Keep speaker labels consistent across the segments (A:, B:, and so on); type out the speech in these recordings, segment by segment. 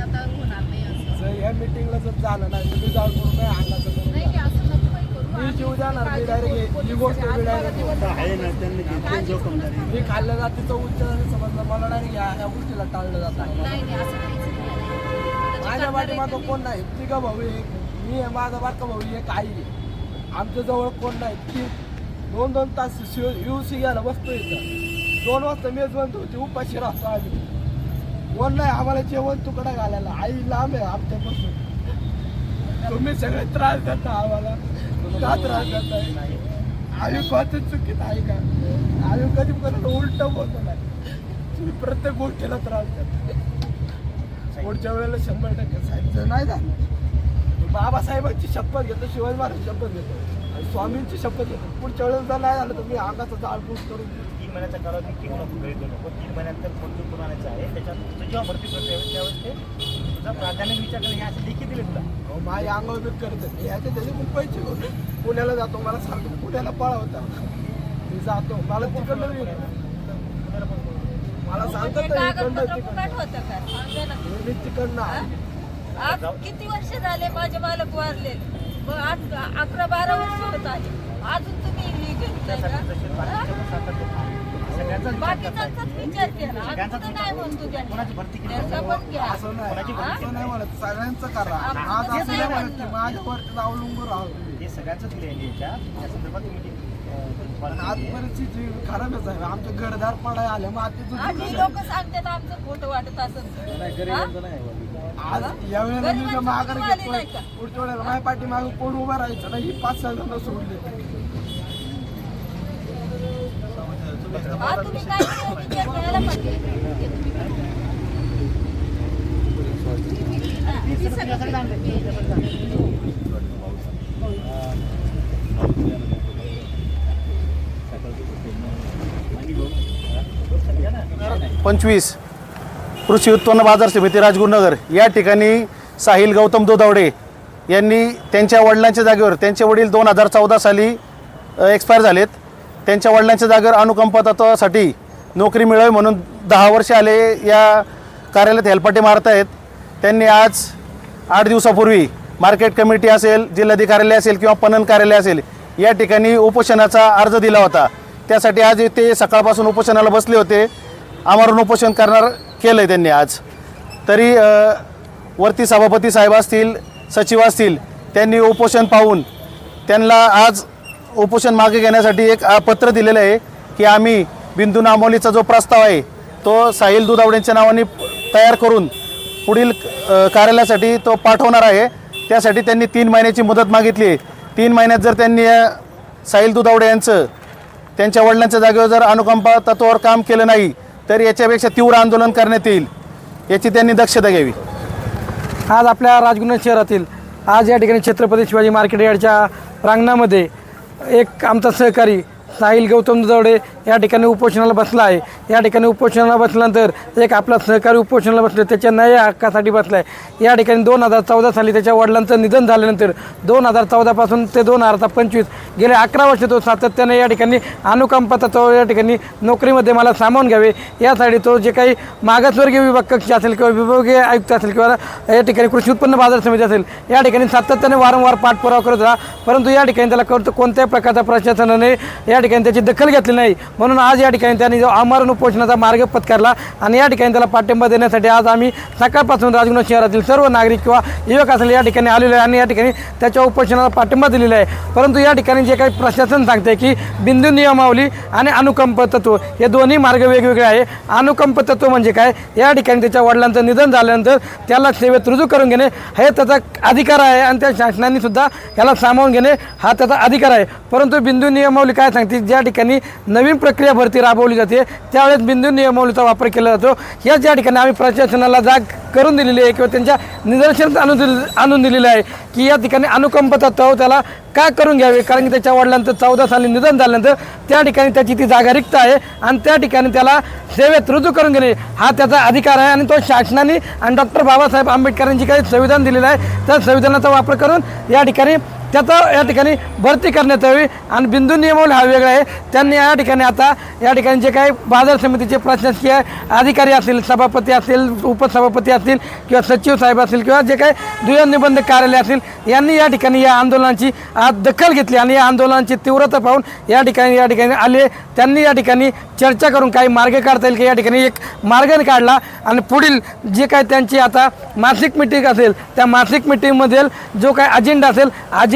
A: आता होणार नाही असं.
B: जर या मिटिंगला जर झालं नाही जाऊन काय अंगाचं करून
A: नाही नाही, असं नको काही करू.
B: मी जीव देणार, मी
A: घेऊ.
B: ही गोष्ट मी
A: दिवस
C: आहे ना त्यांनी घेतली
A: करू नका.
B: मी खाल्ल्या जातीचं उच्चारण समजलं मला डायरेक्ट या या गोष्टीला टाळलं जात आहे.
A: नाही नाही असं काहीच नाही त्याची
B: माझ्या पाठीमागं
A: त्यांनी-
B: कोण नाही? तिघा भाऊ एक मी आहे माझा बारका भाऊ एक आई आहे. आमच्या जवळ कोण नाही? ती दोन दोन तास यू सी घ्यायला बसतो इथं. दोन वाजता मेज बंद होती उपाशी राहतो आम्ही. कोण नाही आम्हाला जेवण तुकडा घालायला. आई लांब आहे आमच्यापासून. तुम्ही सगळे त्रास देता आम्हाला. का त्रास देताय आम्ही कोणत्या चुकीत आहे का? आम्ही कधी पर्यंत उलट बोलतो नाही. तुम्ही प्रत्येक गोष्टीला त्रास देता. पुढच्या वेळेला शंभर टक्के साहेब नाही झालं बाबासाहेबांची शपथ घेतो शिवाजी महाराज शपथ घेतो. आणि स्वामींची शपथ घेतो. पुढच्या वेळेला जर नाही झालं तर मी अंगाचा जाळपूस करून
C: तीन महिन्याचा कालावधी किंवा नको घरी देऊ नको तीन महिन्यानंतर मंजूर करून आणायचं आहे? त्याच्यात तुझं जेव्हा भरती प्रक्रिया होईल त्यावेळेस ते तुझा प्राधान्य विचार करेल हे असे लेखी दिले तुला.
B: अहो, माझ्या अंगावर बी करत. ह्याचे त्याचे खूप पैसे होते पुण्याला जातो. मला सांगतो पुण्याला पळवता. मी जातो. मला तिकडलं
C: पण
B: मला सांगतात ना, इकडनं
D: कागदपत्र
B: तिकडनं.
D: फुकट होतं का? सांगा ना.
B: मी तिकडनं आहे.
D: आज किती वर्ष झाले माझे मालक वारले? मग आठ अकरा बारा वर्ष होत आले. अजून तुम्ही हे घेतलंय
C: त्यासाठी
D: का? हा?
C: सगळ्यांचा विचार
D: बाकीचा
C: करताय.
D: विचार केला
C: सगळ्यांचाच
D: आमचं नाही म्हणतो
C: विचार.
D: त्यांनी.
C: कोणाची भरती केली
D: त्याचा पण घ्या
B: असं नाही
C: कोणाची
D: हा?
B: असं नाही म्हणत सगळ्यांचं करा आज
D: तसं
B: असं
D: नाही
B: नाही म्हणत की
D: म्हणलं.
B: माझ्यावरती अवलंबून राहू
C: हे सगळ्यांचंच दिलं आहे याच्या त्या संदर्भात तुम्ही
B: पण आज परिस्थिती खराबच आहे आमचे घरदार पडाय आले
D: आणि लोक सांगतात आमचं खोटं वाटत हा?
B: आज या वेळेला मी
D: गरिबांची
B: जर माघार
D: कुटुंब आली
B: घेतोय
D: नाही का?
B: पुढच्या वेळेला माझ्या पाठी मागे कोण उभं राहायचं नाही ही पाच सहा जण सोडले
D: तुम्ही काय विचार करायला
E: पंचवीस. कृषी उत्पन्न बाजार समिती राजगुरुनगर. या ठिकाणी साहिल गौतम दोदावडे यांनी त्यांच्या वडिलांच्या जागेवर त्यांचे वडील दोन हजार चौदा साली एक्सपायर झालेत. त्यांच्या वडिलांच्या जागेवर अनुकंपा तत्वासाठी नोकरी मिळावी म्हणून दहा वर्षे आले या कार्यालयात हेलपाटे मारत आहेत. त्यांनी आज आठ दिवसापूर्वी मार्केट कमिटी असेल जिल्हाधिकार्यालय असेल किंवा पणन कार्यालय असेल या ठिकाणी उपोषणाचा अर्ज दिला होता. त्यासाठी आज ते सकाळपासून उपोषणाला बसले होते. आमरण उपोषण करणार केलं आहे त्यांनी आज. तरी वरती सभापती साहेब असतील सचिव असतील त्यांनी उपोषण पाहून त्यांना आज उपोषण मागे घेण्यासाठी एक पत्र दिलेलं आहे की आम्ही बिंदू नामोलीचा जो प्रस्ताव आहे तो साहिल दुधावडेंच्या नावाने तयार करून पुढील कार्यालयासाठी तो पाठवणार आहे. त्यासाठी त्यांनी तीन महिन्याची मुदत मागितली आहे. तीन महिन्यात जर त्यांनी साहिल दुधावडे यांचं त्यांच्या वडिलांच्या जागेवर जर अनुकंपा तत्वावर काम केलं नाही तर याच्यापेक्षा तीव्र आंदोलन करण्यात येईल याची त्यांनी दक्षता घ्यावी.
F: आज आपल्या राजगुरू शहरातील आज या ठिकाणी छत्रपती शिवाजी मार्केट यार्डच्या प्रांगणामध्ये एक आमचा सहकारी साहिल गौतम दवडे या ठिकाणी उपोषणाला बसला आहे. या ठिकाणी उपोषणाला बसल्यानंतर एक आपला सहकारी उपोषणाला बसले त्याच्या न्याय हक्कासाठी बसला आहे या ठिकाणी दोन हजार चौदा साली त्याच्या वडिलांचं निधन झाल्यानंतर दोन हजार चौदापासून ते दोन हजार पंचवीस गेले अकरा वर्ष तो सातत्याने या ठिकाणी अनुकंपाचा तो या ठिकाणी नोकरीमध्ये मला सामावून घ्यावे. यासाठी तो जे काही मागासवर्गीय विभाग कक्ष असेल किंवा विभागीय आयुक्त असेल किंवा या ठिकाणी कृषी उत्पन्न बाजार समिती असेल या ठिकाणी सातत्याने वारंवार पाठपुरावा करत राहा. परंतु या ठिकाणी त्याला करतो कोणत्याही प्रकारचा प्रशासनाने या ठिकाणी त्याची दखल घेतली नाही. म्हणून आज या ठिकाणी त्यांनी जो आमरण उपोषणाचा मार्ग पत्करला आणि या ठिकाणी त्याला पाठिंबा देण्यासाठी आज आम्ही सकाळपासून राजगुणा शहरातील सर्व नागरिक किंवा युवक असेल या ठिकाणी आलेलो आहे आणि या ठिकाणी त्याच्या उपोषणाला पाठिंबा दिलेला आहे. परंतु या ठिकाणी जे काही प्रशासन सांगते की बिंदू नियमावली आणि अनुकंप तत्व हे दोन्ही मार्ग वेगवेगळे आहे. अनुकंप तत्व म्हणजे काय? या ठिकाणी त्याच्या वडिलांचं निधन झाल्यानंतर त्याला सेवेत रुजू करून घेणे हे त्याचा अधिकार आहे आणि त्या शासनाने सुद्धा याला सामावून घेणे हा त्याचा अधिकार आहे. परंतु बिंदू नियमावली काय सांगते? ज्या ठिकाणी नवीन प्रक्रिया भरती राबवली जाते त्यावेळेस बिंदू नियमावलीचा वापर केला जातो. या ज्या ठिकाणी आम्ही प्रशासनाला जाग करून दिलेली आहे किंवा त्यांच्या निदर्शनात आणून दिले आणून दिलेलं आहे की या ठिकाणी अनुकंप तत्व त्याला का करून घ्यावे? कारण की त्याच्या वडिलांचं चौदा साली निधन झाल्यानंतर त्या ठिकाणी त्याची ती जागा रिक्त आहे आणि त्या ठिकाणी त्याला सेवेत रुजू करून घेणे हा त्याचा अधिकार आहे आणि तो शासनाने आणि डॉक्टर बाबासाहेब आंबेडकरांची काही संविधान दिलेलं आहे. त्या संविधानाचा वापर करून या ठिकाणी त्याचा या ठिकाणी भरती करण्यात यावी आणि बिंदू नियमावली हा वेगळा आहे. त्यांनी या ठिकाणी आता या ठिकाणी जे काही बाजार समितीचे प्रशासकीय अधिकारी असतील सभापती असतील उपसभापती असतील किंवा सचिव साहेब असतील किंवा जे काही दुय निबंधक कार्यालय असतील यांनी या ठिकाणी या आंदोलनाची आज दखल घेतली आणि या आंदोलनाची तीव्रता पाहून या ठिकाणी या ठिकाणी आले. त्यांनी या ठिकाणी चर्चा करून काही मार्ग काढता येईल की या ठिकाणी एक मार्ग काढला आणि पुढील जे काय त्यांची आता मासिक मिटिंग असेल त्या मासिक मिटिंगमधील जो काय अजेंडा असेल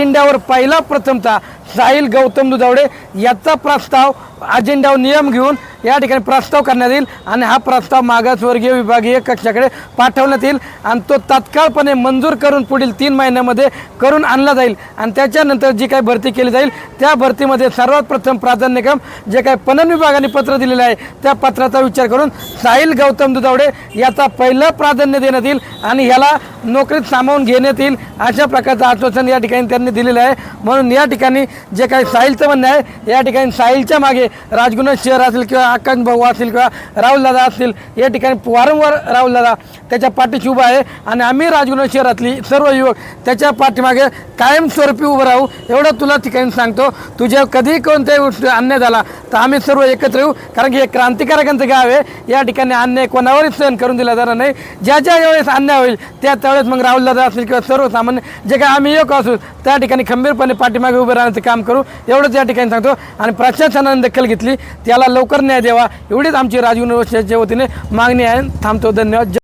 F: अजेंड्यावर पहिला प्रथमता साहिल गौतम दुधावडे. याचा प्रस्ताव अजेंड्यावर नियम घेऊन या ठिकाणी प्रस्ताव करण्यात येईल आणि हा प्रस्ताव मागासवर्गीय विभागीय कक्षाकडे पाठवण्यात येईल. आणि तो तात्काळपणे मंजूर करून पुढील तीन महिन्यामध्ये करून आणला जाईल. आणि त्याच्यानंतर जी काही भरती केली जाईल त्या भरतीमध्ये सर्वात प्रथम प्राधान्यक्रम जे काही पणन विभागाने पत्र दिलेलं आहे त्या पत्राचा विचार करून साहिल गौतम दुधावडे याचा पहिलं प्राधान्य देण्यात येईल आणि ह्याला नोकरीत सामावून घेण्यात येईल अशा प्रकारचं आश्वासन या ठिकाणी त्यांनी दिलेलं आहे. म्हणून या ठिकाणी जे काही साहिलचं म्हणणं आहे या ठिकाणी साहिलच्या मागे राजगुना शहर असेल किंवा आकाश भाऊ असतील किंवा राहुलदादा असतील या ठिकाणी वारंवार राहुलदादा त्याच्या पाठीशी उभा आहे. आणि आम्ही राजगुना शहरातली सर्व युवक त्याच्या पाठीमागे कायमस्वरूपी उभं राहू एवढं तुला ठिकाणी सांगतो. तुझ्या कधी कोणत्याही गोष्टी अन्याय झाला तर आम्ही सर्व एकत्र येऊ. कारण की हे क्रांतिकारकांचं गाव आहे. या ठिकाणी अन्याय कोणावरही सहन करून दिला जाणार नाही. ज्या ज्या वेळेस अन्याय होईल त्या त्यावेळेस मग राहुलदादा असतील किंवा सर्वसामान्य जे काही आम्ही एक असू त्या ठिकाणी खंबीरपणे पाठीमागे उभे राहण्याचं काम करू. एवढंच या ठिकाणी सांगतो. आणि प्रशासनाने दखल घेतली. त्याला लवकर न्याय द्यावा. एवढीच आमची राजगुरू वतीने मागणी आहे. थांबतो. धन्यवाद.